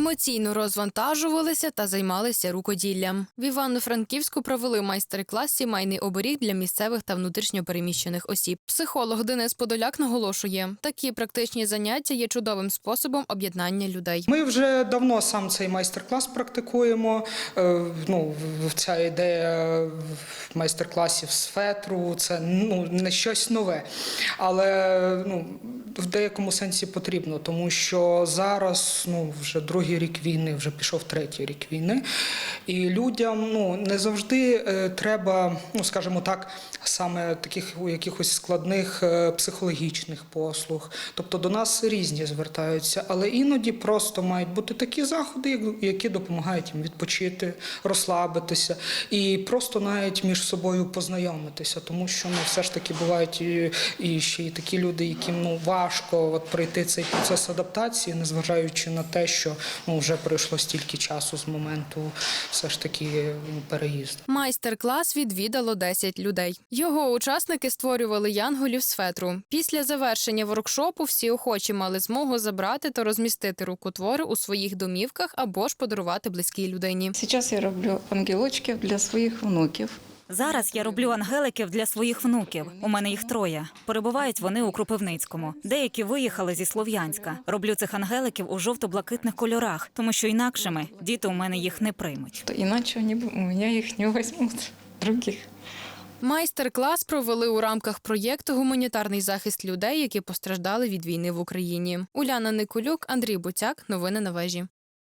Емоційно розвантажувалися та займалися рукоділлям. В Івано-Франківську провели майстер-клас сімейний оберіг для місцевих та внутрішньопереміщених осіб. Психолог Денис Подоляк наголошує, такі практичні заняття є чудовим способом об'єднання людей. Ми вже давно сам цей майстер-клас практикуємо. Е, Ну, ця ідея майстер-класів з фетру це ну, не щось нове. Але ну, в деякому сенсі потрібно, тому що зараз ну, вже другий рік війни, вже пішов третій рік війни. І людям ну, не завжди е, треба, ну скажімо так, саме таких якихось складних е, психологічних послуг. Тобто до нас різні звертаються, але іноді просто мають бути такі заходи, які допомагають їм відпочити, розслабитися і просто навіть між собою познайомитися, тому що ну, все ж таки бувають і, і ще й такі люди, яким ну важко от пройти цей процес адаптації, незважаючи на те, що ну вже пройшло стільки часу з моменту все ж таки ну, переїзду. Майстер-клас відвідало 10 людей. Його учасники створювали янголів з фетру. Після завершення воркшопу всі охочі мали змогу забрати та розмістити рукотвори у своїх домівках або ж подарувати близькій людині. Сейчас я роблю ангелочків для своїх внуків. Зараз я роблю ангеликів для своїх внуків. У мене їх троє. Перебувають вони у Кропивницькому. Деякі виїхали зі Слов'янська. Роблю цих ангеликів у жовто-блакитних кольорах, тому що інакшими діти у мене їх не приймуть. То іначе вони, у мене їх не візьмуть других. Майстер-клас провели у рамках проєкту Гуманітарний захист людей, які постраждали від війни в Україні. Уляна Николюк, Андрій Буцяк. Новини на вежі.